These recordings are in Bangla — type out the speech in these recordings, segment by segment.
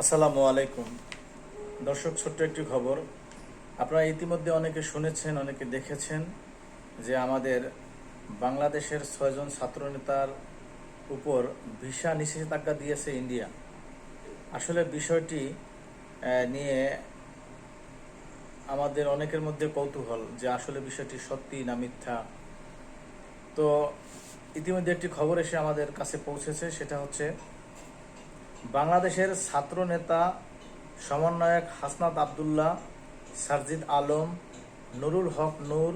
আসসালামু আলাইকুম। দর্শক, ছোট্ট একটি খবর। আপনারা ইতিমধ্যে অনেকে শুনেছেন, অনেকে দেখেছেন যে আমাদের বাংলাদেশের ছয়জন ছাত্রনেতার উপর ভিসা নিষেধাজ্ঞা দিয়েছে ইন্ডিয়া। আসলে বিষয়টি নিয়ে আমাদের অনেকের মধ্যে কৌতূহল যে আসলে বিষয়টি সত্যি না মিথ্যা। তো ইতিমধ্যে একটি খবর এসে আমাদের কাছে পৌঁছেছে, সেটা হচ্ছে বাংলাদেশের ছাত্র নেতা সমন্বয়ক হাসনাত আবদুল্লাহ, সারজিদ আলম, নুরুল হক নূর,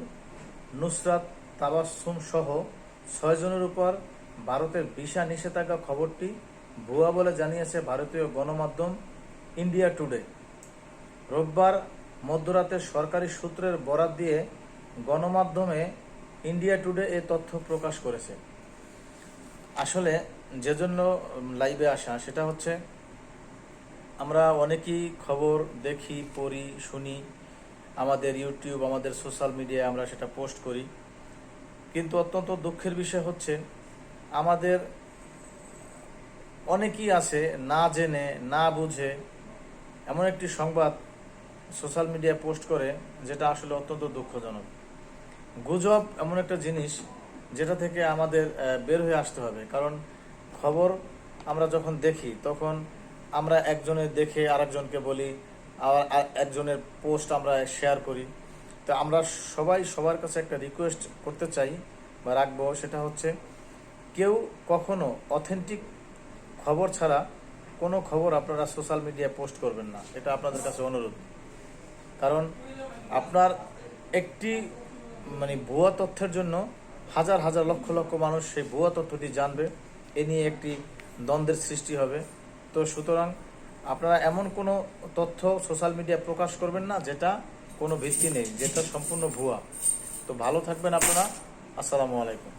নুসরাত তাবাসুম সহ ছয়জনের উপর ভারতের ভিসা নিষেধাজ্ঞা খবরটি ভুয়া বলে জানিয়েছে ভারতীয় গণমাধ্যম ইন্ডিয়া টুডে। রোববার মধ্যরাতে সরকারি সূত্রের বরাত দিয়ে গণমাধ্যমে ইন্ডিয়া টুডে এ তথ্য প্রকাশ করেছে। আসলে যে জন্য লাইভে আসা, সেটা হচ্ছে, আমরা অনেকেই খবর দেখি, পড়ি, শুনি, আমাদের ইউটিউব আমাদের সোশ্যাল মিডিয়ায় আমরা সেটা পোস্ট করি। কিন্তু অত্যন্ত দুঃখের বিষয় হচ্ছে, আমাদের অনেকেই আছে না জেনে, না বুঝে, এমন একটি সংবাদ সোশ্যাল মিডিয়ায় পোস্ট করে, যেটা আসলে অত্যন্ত দুঃখজনক। গুজব এমন একটা জিনিস, যেটা থেকে আমাদের বের হয়ে আসতে হবে। কারণ খবর আমরা যখন দেখি, তখন আমরা একজনের দেখে আরেকজনকে বলি, আবার আর- একজনের পোস্ট আমরা শেয়ার করি। তো আমরা সবাই সবার কাছে একটা রিকোয়েস্ট করতে চাই বা রাখব, সেটা হচ্ছে কেউ কখনো অথেন্টিক খবর ছাড়া কোনো খবর আপনারা সোশ্যাল মিডিয়ায় পোস্ট করবেন না। এটা আপনাদের কাছে অনুরোধ। কারণ আপনার একটি মানে ভুয়া তথ্যের জন্য হাজার হাজার লক্ষ লক্ষ মানুষ সেই ভুয়া তথ্যটি জানবে। এ নিয়ে একটি দ্বন্দ্বের সৃষ্টি হবে। তো সুতরাং আপনারা এমন কোনো তথ্য সোশ্যাল মিডিয়া প্রকাশ করবেন না, যেটা কোনো ভিত্তি নেই, যেটা সম্পূর্ণ ভুয়া। তো ভালো থাকবেন আপনারা। আসসালামু আলাইকুম।